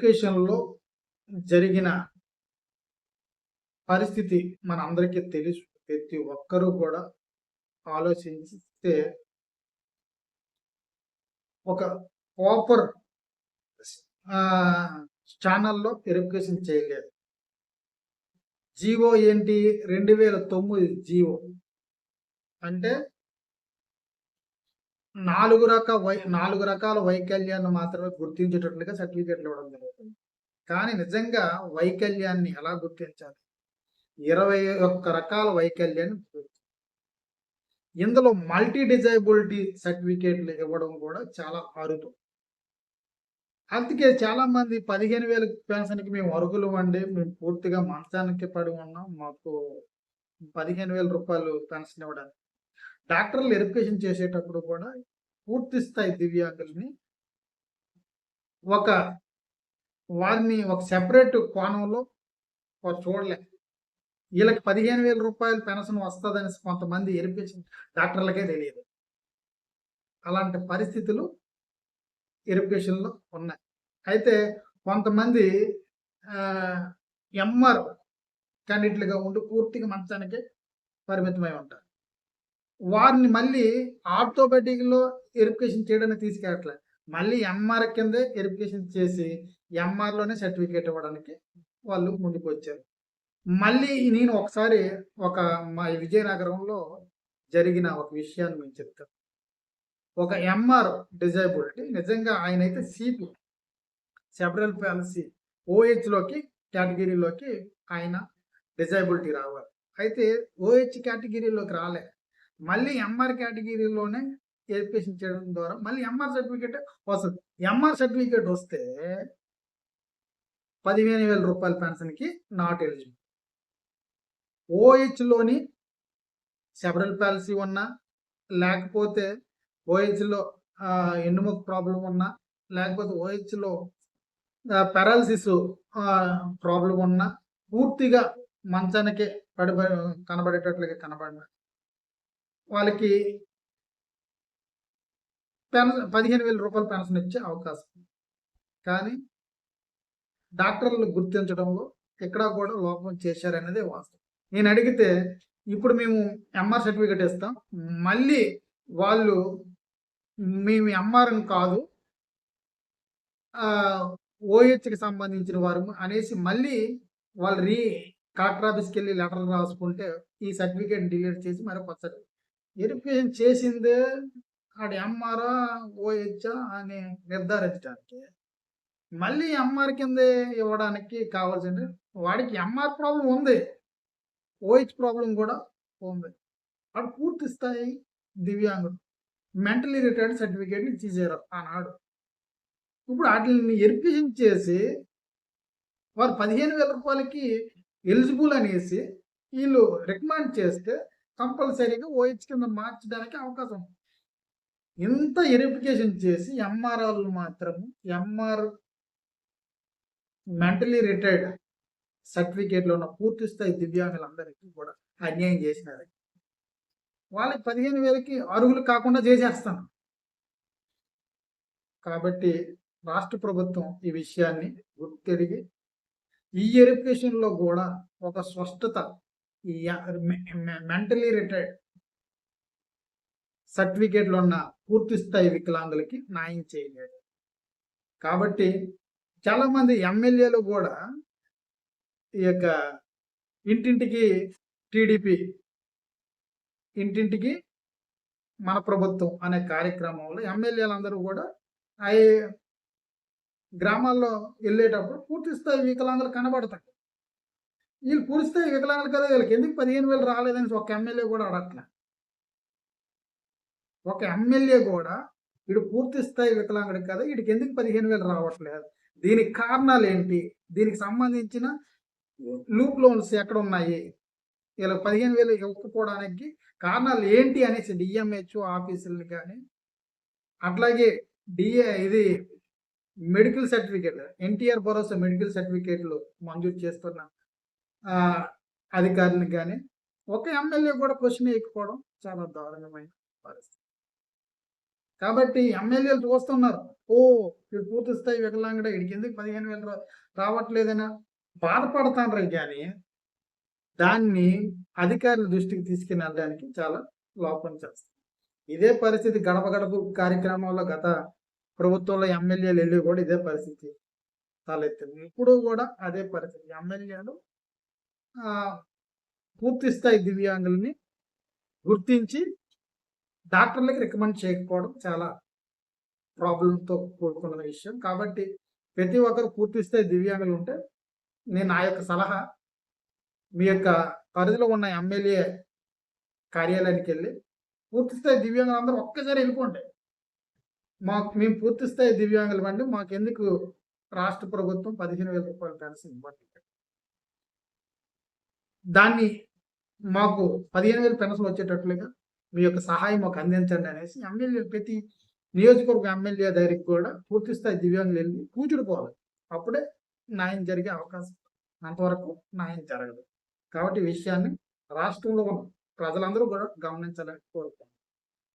ఎడ్యుకేషన్లో జరిగిన పరిస్థితి మన అందరికీ తెలుసు. ప్రతి ఒక్కరూ కూడా ఆలోచిస్తే ఒక ప్రాపర్ ఛానల్లో వెరిఫికేషన్ చేయలేదు. జీవో ఏంటి? రెండు వేల తొమ్మిది జీవో. అంటే నాలుగు రకాల వై నాలుగు రకాల వైకల్యాన్ని మాత్రమే గుర్తించేటట్లుగా సర్టిఫికెట్లు ఇవ్వడం జరుగుతుంది. కానీ నిజంగా వైకల్యాన్ని ఎలా గుర్తించాలి? ఇరవై ఒక్క రకాల వైకల్యాన్ని గుర్తించాలి. ఇందులో మల్టీ డిజైబిలిటీ సర్టిఫికేట్లు ఇవ్వడం కూడా చాలా అరుదు. అందుకే చాలా మంది పదిహేను వేల పెన్షన్కి మేము అరుగులు అండి. మేము పూర్తిగా మంచానికి పడి ఉన్నాం. మాకు పదిహేను వేల రూపాయలు పెన్షన్ ఇవ్వడానికి. డాక్టర్లు వెరిఫికేషన్ చేసేటప్పుడు కూడా పూర్తి స్థాయి దివ్యాంగుల్ని ఒక వారిని ఒక సెపరేట్ కోణంలో వారు చూడలే. వీళ్ళకి పదిహేను వేల రూపాయలు పెన్షన్ వస్తుందని కొంతమంది వెరిఫికేషన్ డాక్టర్లకే తెలియదు. అలాంటి పరిస్థితులు ఎరిపికేషన్లో ఉన్నాయి. అయితే కొంతమంది ఎంఆర్ క్యాండిడేట్లుగా ఉండి పూర్తిగా మంచానికి పరిమితమై ఉంటారు. వారిని మళ్ళీ ఆర్థోపెడిక్లో వెరిఫికేషన్ చేయడానికి తీసుకెళ్ళట్లేదు మళ్ళీ ఎంఆర్ కిందే వెరిఫికేషన్ చేసి ఎంఆర్లోనే సర్టిఫికేట్ ఇవ్వడానికి వాళ్ళు ముందుకు వచ్చారు మళ్ళీ నేను ఒకసారి ఒక మా విజయనగరంలో జరిగిన ఒక విషయాన్ని మేము చెప్తాను ఒక ఎంఆర్ డిజైబిలిటీ నిజంగా ఆయన అయితే సీటు సెబరల్ పాలసీ ఓహెచ్లోకి కేటగిరీలోకి ఆయన డిజైబిలిటీ రావాలి. అయితే ఓహెచ్ కేటగిరీలోకి రాలే. మళ్ళీ ఎంఆర్ కేటగిరీలోనే వెరిఫికేషన్ చేయడం ద్వారా మళ్ళీ ఎంఆర్ సర్టిఫికేట్ వస్తుంది. ఎంఆర్ సర్టిఫికేట్ వస్తే పదిహేను వేల రూపాయల పెన్షన్కి నాట్ ఎలిజిబుల్ ఓహెచ్లోని సెబరల్ పాలసీ ఉన్నా లేకపోతే ఓహెచ్లో ఎన్నుముక ప్రాబ్లం ఉన్నా లేకపోతే ఓహెచ్లో పెరాలసిస్ ప్రాబ్లం ఉన్నా పూర్తిగా మంచానికి పడి కనబడేటట్లుగా కనబడిన. వాళ్ళకి పెన్ పదిహేను వేల రూపాయలు పెన్షన్ ఇచ్చే అవకాశం. కానీ డాక్టర్లు గుర్తించడంలో ఎక్కడా కూడా లోపం చేశారనేది వాస్తవం. నేను అడిగితే ఇప్పుడు మేము ఎంఆర్ సర్టిఫికేట్ ఇస్తాం. మళ్ళీ వాళ్ళు మేము ఎంఆర్ కాదు ఓహెచ్కి సంబంధించిన వారు అనేసి మళ్ళీ వాళ్ళు రీ కలెక్టర్ ఆఫీస్కి వెళ్ళి లెటర్ రాసుకుంటే ఈ సర్టిఫికేట్ డిలీట్ చేసి మరి కొత్త వెరిఫికేషన్ చేసిందే? ఆడ ఎంఆర్ఆ ఓహెచ్ఆ అని నిర్ధారించడానికి మళ్ళీ ఎంఆర్ కింద ఇవ్వడానికి కావాల్సింది వాడికి ఎంఆర్ ప్రాబ్లం ఉంది. ఓహెచ్ ప్రాబ్లం కూడా ఉంది. వాడు పూర్తి స్థాయి దివ్యాంగుడు మెంటలీ రిటైర్డ్ సర్టిఫికేట్ ఇచ్చేసారు ఆనాడు. ఇప్పుడు వాటిని ఎరిఫికేషన్ చేసి వారు పదిహేను వేల రూపాయలకి ఎలిజిబుల్ అనేసి వీళ్ళు రికమెండ్ చేస్తే కంపల్సరీగా ఓహెచ్ కింద మార్చడానికి అవకాశం. ఉంది ఇంత వెరిఫికేషన్ చేసి ఎంఆర్ఆర్లు మాత్రం ఎంఆర్ మెంటలీ రిటైర్డ్ సర్టిఫికేట్లో ఉన్న పూర్తి స్థాయి దివ్యాంగులందరికీ కూడా అన్యాయం చేసినారు. వాళ్ళకి పదిహేను వేలకి అరుగులు కాకుండా చేసేస్తాను. కాబట్టి రాష్ట్ర ప్రభుత్వం ఈ విషయాన్ని గుర్తెరిగి ఈ వెరిఫికేషన్లో కూడా ఒక స్పష్టత మెంటలీ రిటైర్డ్ సర్టిఫికేట్లు ఉన్న పూర్తి స్థాయి వికలాంగులకి న్యాయం చేయలేదు కాబట్టి చాలామంది ఎమ్మెల్యేలు కూడా ఈ యొక్క ఇంటింటికి టీడీపీ ఇంటింటికి మన ప్రభుత్వం అనే కార్యక్రమంలో ఎమ్మెల్యేలందరూ కూడా అవి గ్రామాల్లో వెళ్ళేటప్పుడు పూర్తి స్థాయి వికలాంగులు కనబడతారు. వీళ్ళు పూడిస్తే వికలాంగులు కదా వీళ్ళకి ఎందుకు పదిహేను వేలు రాలేదని ఒక ఎమ్మెల్యే కూడా అడగట్లే. ఒక ఎమ్మెల్యే కూడా వీడు పూర్తి స్థాయి వికలాంగుడు కదా వీడికి ఎందుకు పదిహేను వేలు రావట్లేదు? దీనికి కారణాలు ఏంటి? దీనికి సంబంధించిన లూప్ లోన్స్ ఎక్కడ ఉన్నాయి వీళ్ళకి పదిహేను వేలు ఇవ్వకపోవడానికి కారణాలు ఏంటి అనేసి డిఎంహెచ్ఓ ఆఫీసులు కానీ అట్లాగే డిఏ ఇది మెడికల్ సర్టిఫికేట్ ఎన్టీఆర్ భరోసా మెడికల్ సర్టిఫికేట్లు మంజూరు చేస్తున్న అధికారిని కానీ ఒక ఎమ్మెల్యే కూడా క్వశ్చన్ వేయకపోవడం చాలా దారుణమైన పరిస్థితి. కాబట్టి ఎమ్మెల్యేలు చూస్తున్నారు ఓ ఇది పూర్తి స్థాయి వికలాంగుడే ఇడికి ఎందుకు పదిహేను వేలు రావట్లేదైనా రావట్లేదనా బాధపడతాను కానీ దాన్ని అధికారుల దృష్టికి తీసుకుని వెళ్ళడానికి చాలా లోపం చేస్తారు ఇదే పరిస్థితి గడప గడప కార్యక్రమంలో గత ప్రభుత్వంలో ఎమ్మెల్యేలు వెళ్ళి కూడా ఇదే పరిస్థితి తలెత్తింది. ఇప్పుడు కూడా అదే పరిస్థితి. ఎమ్మెల్యేలు పూర్తి స్థాయి గుర్తించి డాక్టర్లకి రికమెండ్ చేయకపోవడం చాలా ప్రాబ్లంతో కూడుకున్న విషయం. కాబట్టి ప్రతి ఒక్కరు పూర్తి స్థాయి దివ్యాంగులు ఉంటే నేను నా యొక్క సలహా మీ యొక్క పరిధిలో ఉన్న ఎమ్మెల్యే కార్యాలయానికి వెళ్ళి పూర్తి స్థాయి దివ్యాంగులు అందరూ ఒక్కసారి వెళ్ళిపోండి. మాకు మేము పూర్తి స్థాయి దివ్యాంగులు అండి. మాకు ఎందుకు రాష్ట్ర ప్రభుత్వం పదిహేను వేల రూపాయలు పెన్షన్ ఇవ్వండి దాన్ని మాకు పదిహేను వేలు పెన్షన్ వచ్చేటట్లుగా మీ యొక్క సహాయం మాకు అందించండి అనేసి ఎమ్మెల్యే ప్రతి నియోజకవర్గ ఎమ్మెల్యే దగ్గరికి కూడా పూర్తి స్థాయి దివ్యాంగులు వెళ్ళి కూచుడుకోవాలి అప్పుడే న్యాయం జరిగే అవకాశం అంతవరకు న్యాయం జరగదు. కాబట్టి విషయాన్ని రాష్ట్రంలో ఉన్న ప్రజలందరూ కూడా గమనించాలని కోరుకుంటున్నాను.